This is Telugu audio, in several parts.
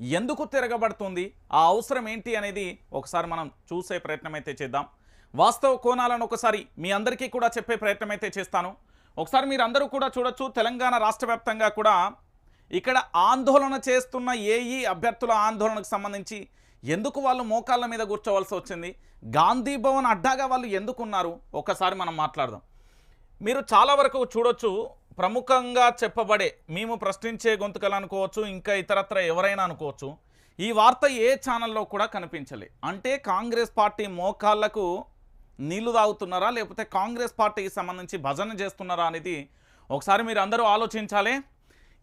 ఎందుకు తిరగబడుతుంది? ఆ అవసరం ఏంటి అనేది ఒకసారి మనం చూసే ప్రయత్నం అయితే చేద్దాం. వాస్తవ కోణాలను ఒకసారి మీ అందరికీ కూడా చెప్పే ప్రయత్నం అయితే చేస్తాను. ఒకసారి మీరు అందరూ కూడా చూడొచ్చు తెలంగాణ రాష్ట్ర కూడా ఇక్కడ ఆందోళన చేస్తున్న ఏఈ అభ్యర్థుల ఆందోళనకు సంబంధించి ఎందుకు వాళ్ళు మోకాళ్ళ మీద కూర్చోవలసి వచ్చింది? గాంధీ భవన్ అడ్డాగా వాళ్ళు ఎందుకున్నారు? ఒక్కసారి ఒకసారి మనం మాట్లాడదాం. మీరు చాలా వరకు చూడొచ్చు ప్రముఖంగా చెప్పబడే మేము ప్రశ్నించే గొంతుకలు అనుకోవచ్చు ఇంకా ఇతరత్ర ఎవరైనా అనుకోవచ్చు ఈ వార్త ఏ ఛానల్లో కూడా కనిపించలే. అంటే కాంగ్రెస్ పార్టీ మోకాళ్ళకు నీళ్ళు తాగుతున్నారా లేకపోతే కాంగ్రెస్ పార్టీకి సంబంధించి భజన చేస్తున్నారా అనేది ఒకసారి మీరు అందరూ ఆలోచించాలి.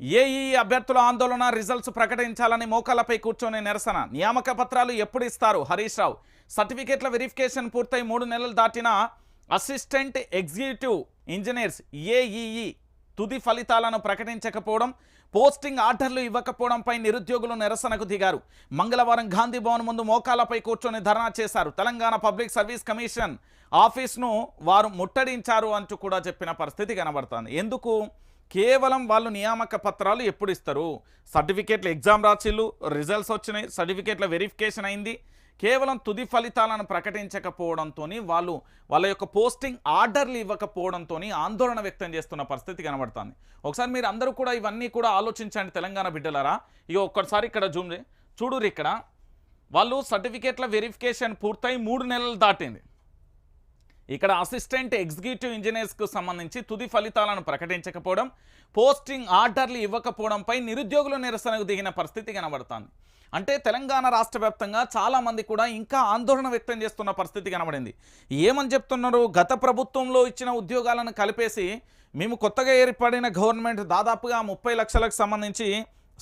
ఏఈ అభ్యర్థుల ఆందోళన రిజల్ట్స్ ప్రకటించాలని మోకాళ్ళపై కూర్చొని నిరసన. నియామక పత్రాలు ఎప్పుడు ఇస్తారు? హరీష్ రావు. సర్టిఫికేట్ల వెరిఫికేషన్ పూర్తయి మూడు నెలలు దాటిన అసిస్టెంట్ ఎగ్జిక్యూటివ్ ఇంజనీర్స్ ఏఈఈ తుది ఫలితాలను ప్రకటించకపోవడం పోస్టింగ్ ఆర్డర్లు ఇవ్వకపోవడంపై నిరుద్యోగులు నిరసనకు దిగారు. మంగళవారం గాంధీ భవన్ ముందు మోకాలపై కూర్చొని ధర్నా చేశారు. తెలంగాణ పబ్లిక్ సర్వీస్ కమిషన్ ఆఫీస్ను వారు ముట్టడించారు అంటూ కూడా చెప్పిన పరిస్థితి కనబడుతుంది. ఎందుకు? కేవలం వాళ్ళు నియామక పత్రాలు ఎప్పుడు ఇస్తారు? సర్టిఫికేట్లు ఎగ్జామ్ రాసిళ్ళు రిజల్ట్స్ వచ్చినాయి సర్టిఫికేట్ల వెరిఫికేషన్ అయింది కేవలం తుది ఫలితాలను ప్రకటించకపోవడంతో వాళ్ళు వాళ్ళ యొక్క పోస్టింగ్ ఆర్డర్లు ఇవ్వకపోవడంతో ఆందోళన వ్యక్తం చేస్తున్న పరిస్థితి కనబడుతుంది. ఒకసారి మీరు అందరూ కూడా ఇవన్నీ కూడా ఆలోచించండి తెలంగాణ బిడ్డలారా. ఇక ఒక్కసారి ఇక్కడ జూమ్ చూడురు ఇక్కడ. వాళ్ళు సర్టిఫికేట్ల వెరిఫికేషన్ పూర్తయి మూడు నెలలు దాటింది. ఇక్కడ అసిస్టెంట్ ఎగ్జిక్యూటివ్ ఇంజనీర్స్కు సంబంధించి తుది ఫలితాలను ప్రకటించకపోవడం పోస్టింగ్ ఆర్డర్లు ఇవ్వకపోవడంపై నిరుద్యోగులు నిరసనకు దిగిన పరిస్థితి కనబడుతుంది. అంటే తెలంగాణ రాష్ట్ర వ్యాప్తంగా చాలామంది కూడా ఇంకా ఆందోళన వ్యక్తం చేస్తున్న పరిస్థితి కనబడింది. ఏమని చెప్తున్నారు? గత ప్రభుత్వంలో ఇచ్చిన ఉద్యోగాలను కలిపేసి మేము కొత్తగా ఏర్పడిన గవర్నమెంట్ దాదాపుగా ముప్పై లక్షలకు సంబంధించి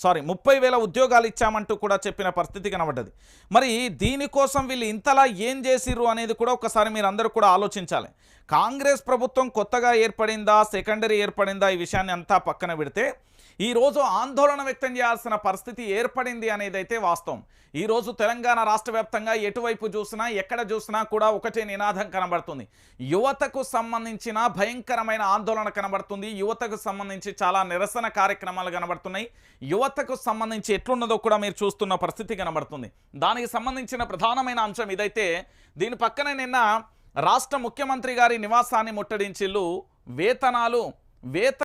సారీ ముప్పై వేల ఉద్యోగాలు ఇచ్చామంటూ కూడా చెప్పిన పరిస్థితి కనబడ్డది. మరి దీనికోసం వీళ్ళు ఇంతలా ఏం చేసిర్రు అనేది కూడా ఒకసారి మీరు అందరూ కూడా ఆలోచించాలి. కాంగ్రెస్ ప్రభుత్వం కొత్తగా ఏర్పడిందా సెకండరీ ఏర్పడిందా ఈ విషయాన్ని అంతా పక్కన పెడితే ఈరోజు ఆందోళన వ్యక్తం చేయాల్సిన పరిస్థితి ఏర్పడింది అనేది అయితే వాస్తవం. ఈరోజు తెలంగాణ రాష్ట్ర వ్యాప్తంగా ఎటువైపు చూసినా ఎక్కడ చూసినా కూడా ఒకటే నినాదం కనబడుతుంది. యువతకు సంబంధించిన భయంకరమైన ఆందోళన కనబడుతుంది. యువతకు సంబంధించి చాలా నిరసన కార్యక్రమాలు కనబడుతున్నాయి. యువతకు సంబంధించి ఎట్లున్నదో కూడా మీరు చూస్తున్న పరిస్థితి కనబడుతుంది. దానికి సంబంధించిన ప్రధానమైన అంశం ఇదైతే దీని పక్కనే నిన్న రాష్ట్ర ముఖ్యమంత్రి గారి నివాసాన్ని ముట్టడించిల్లు వేతనాలు వేత